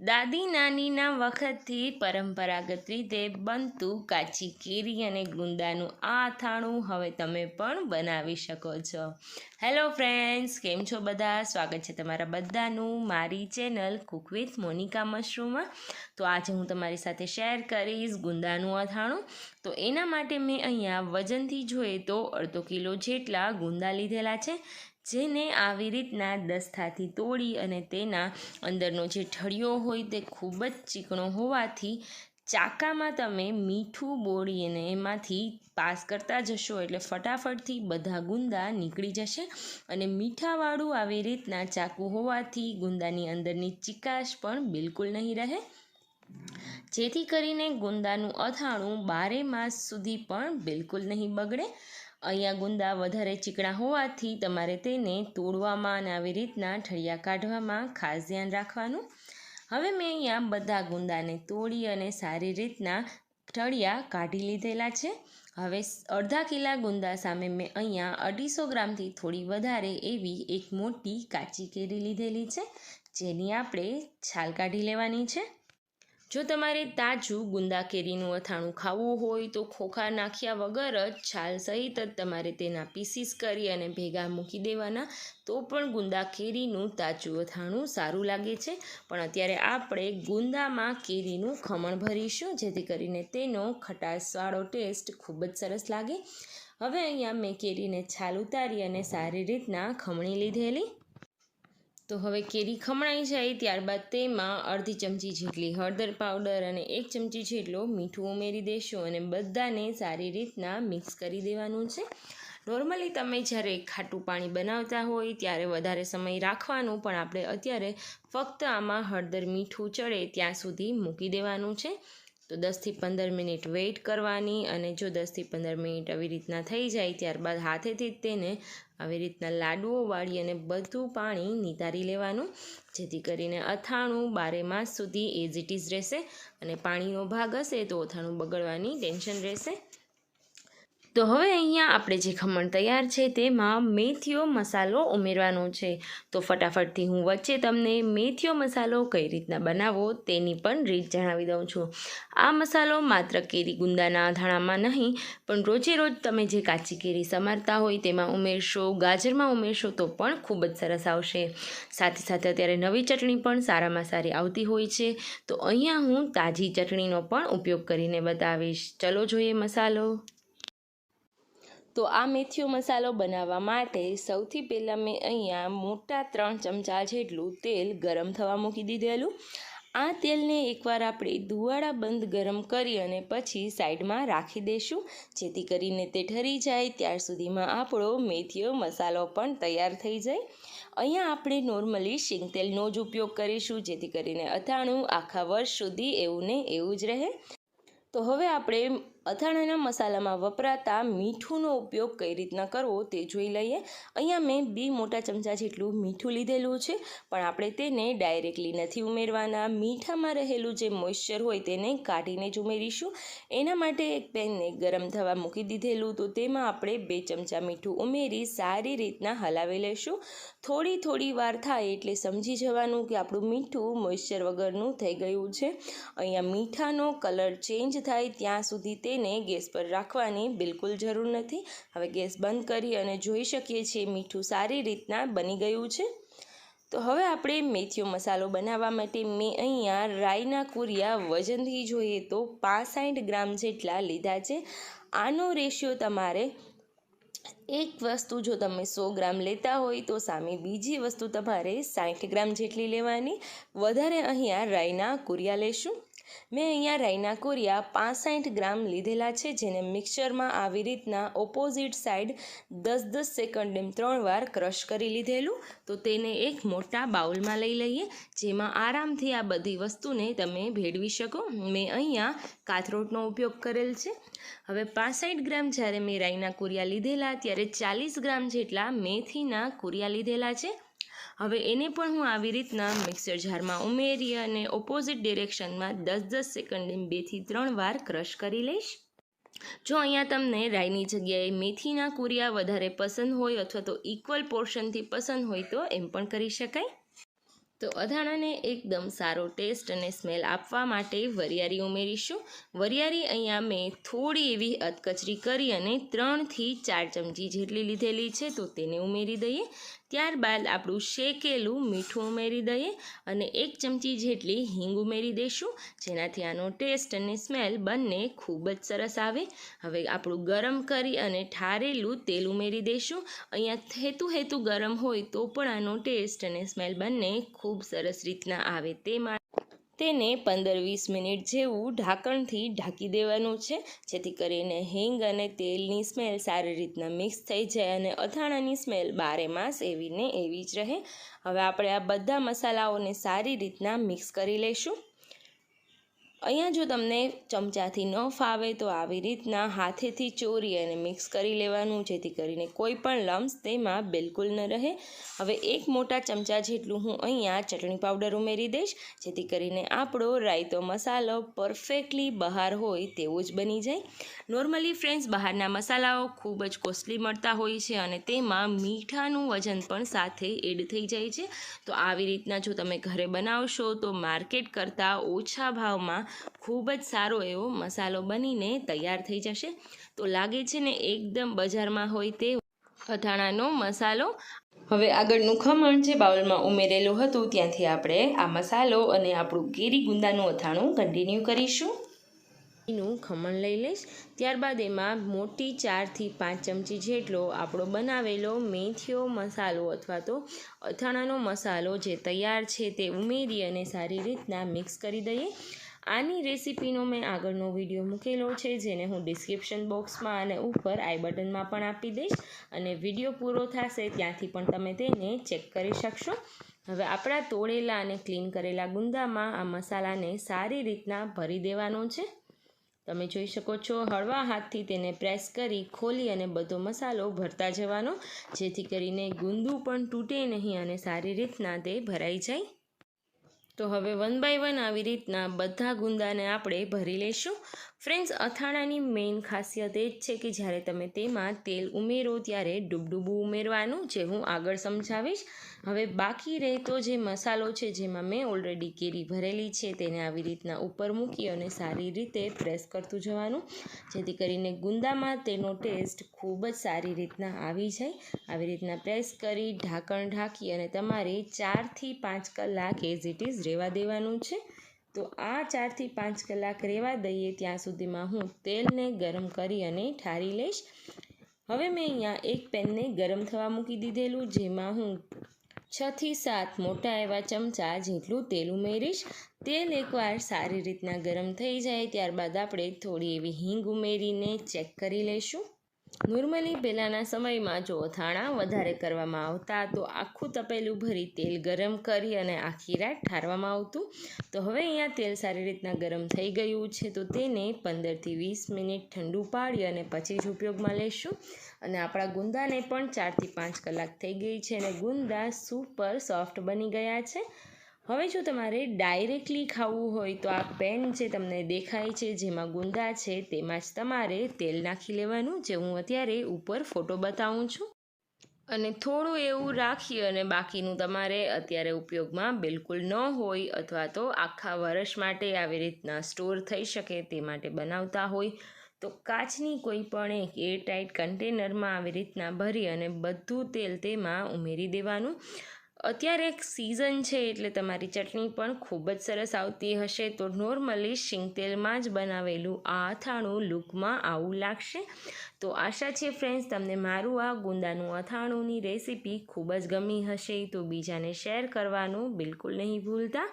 દાદી નાનીના વખતથી પરંપરાગત રીતે બનતું કાચી કેરી અને ગુંદાનું આ અથાણું હવે તમે પણ બનાવી શકો છો. હેલો ફ્રેન્ડ્સ કેમ છો બધા? સ્વાગત છે તમારા બધાનું મારી ચેનલ કુક વિથ મોનિકા મશરૂમમાં તો આજે હું તમારી સાથે શેર કરીશ ગુંદાનું અથાણું. તો એના માટે મેં અહીંયા વજનથી જોઈએ તો અડધો કિલો જેટલા ગુંદા લીધેલા છે. જેને આવી રીતના દસ્તાથી તોડી અને તેના અંદરનો જે ઠળિયો હોય તે ખૂબ જ ચીકણો હોવાથી ચાકામાં તમે મીઠું બોળીને એમાંથી પાસ કરતા જશો એટલે ફટાફટથી બધા ગુંદા નીકળી જશે અને મીઠાવાળું આવી રીતના ચાકુ હોવાથી ગુંદાની અંદરની ચિકાશ પણ બિલકુલ નહીં રહે. જેથી કરીને ગુંદાનું અથાણું બારે માસ સુધી પણ બિલકુલ નહીં બગડે. અહીંયા ગુંદા વધારે ચીકણા હોવાથી તમારે તેને તોડવામાં અને આવી રીતના ઠળિયા કાઢવામાં ખાસ ધ્યાન રાખવાનું. હવે મેં અહીંયા બધા ગુંદાને તોડી અને સારી રીતના ઠળિયા કાઢી લીધેલા છે. હવે અડધા કિલા ગુંદા સામે મેં અહીંયા અઢીસો ગ્રામથી થોડી વધારે એવી એક મોટી કાચી કેરી લીધેલી છે, જેની આપણે છાલ કાઢી લેવાની છે. જો તમારે તાજું ગુંદા કેરીનું અથાણું ખાવું હોય તો ખોખા નાખ્યા વગર જ છાલ સહિત જ તમારે તેના પીસીસ કરી અને ભેગા મૂકી દેવાના. તો પણ ગુંદા કેરીનું તાજું અથાણું સારું લાગે છે. પણ અત્યારે આપણે ગુંદામાં કેરીનું ખમણ ભરીશું, જેથી કરીને તેનો ખટાશવાળો ટેસ્ટ ખૂબ જ સરસ લાગે. હવે અહીંયા મેં કેરીને છાલ ઉતારી અને સારી રીતના ખમણી લીધેલી. તો હવે કેરી ખમણાઈ જાય ત્યારબાદ તેમાં અડધી ચમચી જેટલી હળદર પાવડર અને એક ચમચી જેટલો મીઠું ઉમેરી દેશો અને બધાને સારી રીતના મિક્સ કરી દેવાનું છે. નોર્મલી તમે જ્યારે ખાટું પાણી બનાવતા હોય ત્યારે વધારે સમય રાખવાનું, પણ આપણે અત્યારે ફક્ત આમાં હળદર મીઠું ચડે ત્યાં સુધી મૂકી દેવાનું છે. તો દસથી પંદર મિનિટ વેઇટ કરવાની અને જો દસથી પંદર મિનિટ આવી રીતના થઈ જાય ત્યારબાદ હાથેથી તેને આવી રીતના લાડુઓ વાળી અને બધું પાણી નિતારી લેવાનું, જેથી કરીને અથાણું બારે માસ સુધી એઝ ઇટ ઇઝ રહેશે અને પાણીનો ભાગ હશે તો અથાણું બગડવાની ટેન્શન રહેશે. તો હવે અહીંયા આપણે જે ખમણ તૈયાર છે તેમાં મેથીઓ મસાલો ઉમેરવાનો છે. તો ફટાફટથી હું વચ્ચે તમને મેથીઓ મસાલો કઈ રીતના બનાવો તેની પણ રીત જણાવી દઉં છું. આ મસાલો માત્ર કેરી ગુંદાના ધાણામાં નહીં, પણ રોજે રોજ તમે જે કાચી કેરી સમારતા હોય તેમાં ઉમેરશો, ગાજરમાં ઉમેરશો તો પણ ખૂબ જ સરસ આવશે. સાથે સાથે અત્યારે નવી ચટણી પણ સારામાં સારી આવતી હોય છે. તો અહીંયા હું તાજી ચટણીનો પણ ઉપયોગ કરીને બતાવીશ. ચલો જોઈએ મસાલો. તો આ મેથીઓ મસાલો બનાવવા માટે સૌથી પહેલાં મેં અહીંયા મોટા ત્રણ ચમચા જેટલું તેલ ગરમ થવા મૂકી દીધેલું. આ તેલને એકવાર આપણે ધુવાળા બંધ ગરમ કરી અને પછી સાઈડમાં રાખી દઈશું જેથી કરીને તે ઠરી જાય, ત્યાર સુધીમાં આપણો મેથીઓ મસાલો પણ તૈયાર થઈ જાય. અહીંયા આપણે નોર્મલી શીંગ તેલનો જ ઉપયોગ કરીશું, જેથી કરીને અથાણું આખા વર્ષ સુધી એવું ને એવું જ રહે. તો હવે આપણે અથાણાના મસાલામાં વપરાતા મીઠુંનો ઉપયોગ કઈ રીતના કરવો તે જોઈ લઈએ. અહીંયા મેં બે મોટા ચમચા જેટલું મીઠું લીધેલું છે, પણ આપણે તેને ડાયરેક્ટલી નથી ઉમેરવાના. મીઠામાં રહેલું જે મોઇશ્ચર હોય તેને કાઢીને જ ઉમેરીશું. એના માટે એક પેનને ગરમ થવા મૂકી દીધેલું, તો તેમાં આપણે બે ચમચા મીઠું ઉમેરી સારી રીતના હલાવી લઈશું થોડી થોડી વાર થાય એટલે સમજી જવાનું કે આપણું મીઠું મોઇશ્ચર વગરનું થઈ ગયું છે. અહીંયા મીઠાનો કલર ચેન્જ થાય ત્યાં સુધી તેને ગેસ પર રાખવાની બિલકુલ જરૂર નથી. હવે ગેસ બંધ કરી અને જોઈ શકીએ છીએ મીઠું સારી રીતના બની ગયું છે. તો હવે આપણે મેથીઓ મસાલો બનાવવા માટે મેં અહીંયા રાઈના કુરિયા વજનથી જોઈએ તો પાસઠ ગ્રામ જેટલા લીધા છે. આનો રેશિયો તમારે એક વસ્તુ જો તમે સો ગ્રામ લેતા હોય તો સામે બીજી વસ્તુ તમારે સાઠ ગ્રામ જેટલી લેવાની. વધારે અહીંયા રાઈના કુરિયા લેશું. મેં અહીંયા રાઈના કોરિયા પાસઠ ગ્રામ લીધેલા છે, જેને મિક્સરમાં આવી રીતના ઓપોઝિટ સાઈડ દસ દસ સેકન્ડ એમ ત્રણ વાર ક્રશ કરી લીધેલું. તો તેને એક મોટા બાઉલમાં લઈ લઈએ, જેમાં આરામથી આ બધી વસ્તુને તમે ભેળવી શકો. મેં અહીંયા કાથરોટનો ઉપયોગ કરેલ છે. હવે પાસઠ ગ્રામ જ્યારે મેં રાઈના કુરિયા લીધેલા, ત્યારે ચાલીસ ગ્રામ જેટલા મેથીના કુરિયા લીધેલા છે. હવે એને પણ હું આવી રીતના મિક્સર જારમાં ઉમેરી અને ઓપોઝિટ ડિરેક્શનમાં દસ દસ સેકન્ડ બેથી ત્રણ વાર ક્રશ કરી લઈશ. જો અહીંયા તમને રાઈની જગ્યાએ મેથીના કુરિયા વધારે પસંદ હોય અથવા તો ઇક્વલ પોર્શનથી પસંદ હોય તો એમ પણ કરી શકાય. તો અથાણાને એકદમ સારો ટેસ્ટ અને સ્મેલ આપવા માટે વરિયારી ઉમેરીશું. વરિયારી અહીંયા મેં થોડી એવી અધકચરી કરી અને ત્રણથી ચાર ચમચી જેટલી લીધેલી છે તો તેને ઉમેરી દઈએ. ત્યારબાદ આપણું શેકેલું મીઠું ઉમેરી દઈએ અને એક ચમચી જેટલી હિંગ ઉમેરી દઈશું. જેનાથી આનો ટેસ્ટ અને સ્મેલ બંને ખૂબ જ સરસ આવે. હવે આપણું ગરમ કરી અને ઠારેલું તેલ ઉમેરી દઈશું. અહીંયા હેતુ હેતુ ગરમ હોય તો પણ આનો ટેસ્ટ અને સ્મેલ બંને ખૂબ સરસ રીતના આવે. તે માટે તેને પંદર વીસ મિનિટ જેવું ઢાંકણથી ઢાંકી દેવાનું છે, જેથી કરીને હિંગ અને તેલની સ્મેલ સારી રીતના મિક્સ થઈ જાય અને અથાણાની સ્મેલ બારે માસ એવીને એવી જ રહે. હવે આપણે આ બધા મસાલાઓને સારી રીતના મિક્સ કરી લઈશું. અહીંયા જો તમને ચમચાથી ન ફાવે તો આવી રીતના હાથેથી ચોરી અને મિક્સ કરી લેવાનું, જેથી કરીને કોઈ પણ લમ્સ તેમાં બિલકુલ ન રહે. હવે એક મોટા ચમચા જેટલું હું અહીંયા ચટણી પાવડર ઉમેરી દઈશ, જેથી કરીને આપણો રાયતો મસાલો પરફેક્ટલી બહાર હોય તેવો જ બની જાય. નોર્મલી ફ્રેન્ડ્સ, બહારના મસાલાઓ ખૂબ જ કોસ્ટલી મળતા હોય છે અને તેમાં મીઠાનું વજન પણ સાથે એડ થઈ જાય છે. તો આવી રીતના જો તમે ઘરે બનાવશો તો માર્કેટ કરતાં ઓછા ભાવમાં ખૂબ જ સારો એવો મસાલો બનીને તૈયાર થઈ જશે. તો લાગે છે ને એકદમ બજારમાં હોય તે અથાણાનો મસાલો. હવે આગળનું ખમણ જે બાઉલમાં ઉમેરેલું હતું ત્યાંથી આપણે આ મસાલો અને આપણું કેરી ગુંદાનું અથાણું કન્ટિન્યુ કરીશું. એનું ખમણ લઈ લઈશ. ત્યારબાદ એમાં મોટી ચારથી પાંચ ચમચી જેટલો આપણો બનાવેલો મેથીઓ મસાલો અથવા તો અથાણાનો મસાલો જે તૈયાર છે તે ઉમેરી અને સારી રીતના મિક્સ કરી દઈએ. આની રેસિપીનો મેં આગળનો વીડિયો મૂકેલો છે, જેને હું ડિસ્ક્રિપ્શન બોક્સમાં અને ઉપર આઈ બટનમાં પણ આપી દઈશ. અને વીડિયો પૂરો થશે ત્યાંથી પણ તમે તેને ચેક કરી શકશો. હવે આપણા તોડેલા અને ક્લીન કરેલા ગુંદામાં આ મસાલાને સારી રીતના ભરી દેવાનો છે. તમે જોઈ શકો છો, હળવા હાથથી તેને પ્રેસ કરી ખોલી અને બધો મસાલો ભરતા જવાનો, જેથી કરીને ગુંદું પણ તૂટે નહીં અને સારી રીતના તે ભરાઈ જાય. તો હવે વન બાય વન આવી રીતના બધા ગુંદાને આપણે ભરી લઈશું ફ્રેન્ડ્સ, અથાણાની મેઇન ખાસિયત એ જ છે કે જ્યારે તમે તેમાં તેલ ઉમેરો ત્યારે ડૂબડૂબું ઉમેરવાનું, જે હું આગળ સમજાવીશ. હવે બાકી રહેતો જે મસાલો છે જેમાં મેં ઓલરેડી કેરી ભરેલી છે તેને આવી રીતના ઉપર મૂકી અને સારી રીતે પ્રેસ કરતું જવાનું. જેથી કરીને ગુંદામાં તેનો ટેસ્ટ ખૂબ જ સારી રીતના આવી જાય. આવી રીતના પ્રેસ કરી, ઢાંકણ ઢાંકી અને તમારે ચારથી પાંચ કલાક એઝ ઇટ ઇઝ રહેવા દેવાનું છે. તો આ ચારથી પાંચ કલાક રહેવા દઈએ ત્યાં સુધીમાં હું તેલને ગરમ કરી અને ઠારી લઈશ. હવે મેં અહીંયા એક પેનને ગરમ થવા મૂકી દીધેલું, જેમાં હું છથી સાત મોટા એવા ચમચા જેટલું તેલ ઉમેરીશ. તેલ એકવાર સારી રીતના ગરમ થઈ જાય, ત્યારબાદ આપણે થોડી એવી હિંગ ઉમેરીને ચેક કરી લઈશું. નોર્મલી પહેલાંના સમયમાં જો અથાણા વધારે કરવામાં આવતા તો આખું તપેલું ભરી તેલ ગરમ કરી અને આખી રાત ઠારવામાં આવતું. તો હવે અહીંયા તેલ સારી રીતના ગરમ થઈ ગયું છે તો તેને પંદરથી વીસ મિનિટ ઠંડુ પાડી અને પછી જ ઉપયોગમાં લઈશું અને આપણા ગુંદાને પણ ચારથી પાંચ કલાક થઈ ગઈ છે અને ગુંદા સુપર સોફ્ટ બની ગયા છે. હવે જો તમારે ડાયરેક્ટલી ખાવું હોય તો આ પેન જે તમને દેખાય છે, જેમાં ગુંદા છે, તેમાં જ તમારે તેલ નાખી લેવાનું. જે હું અત્યારે ઉપર ફોટો બતાવું છું. અને થોડું એવું રાખી અને બાકીનું તમારે અત્યારે ઉપયોગમાં બિલકુલ ન હોય અથવા તો આખા વર્ષ માટે આવી રીતના સ્ટોર થઈ શકે તે માટે બનાવતા હોય. તો કાચની કોઈ પણ એક એરટાઇટ કન્ટેનરમાં આવી રીતના ભરી અને બધું તેલ તેમાં ઉમેરી દેવાનું. અત્યારે એક સિઝન છે એટલે તમારી ચટણી પણ ખૂબ જ સરસ આવતી હશે. તો નોર્મલી શિંગ તેલમાં જ બનાવેલું આ અથાણું લૂકમાં આવું લાગશે. તો આશા છે ફ્રેન્ડ્સ તમને મારું આ ગુંદાનું અથાણુંની રેસીપી ખૂબ જ ગમી હશે. તો બીજાને શેર કરવાનું બિલકુલ નહીં ભૂલતા.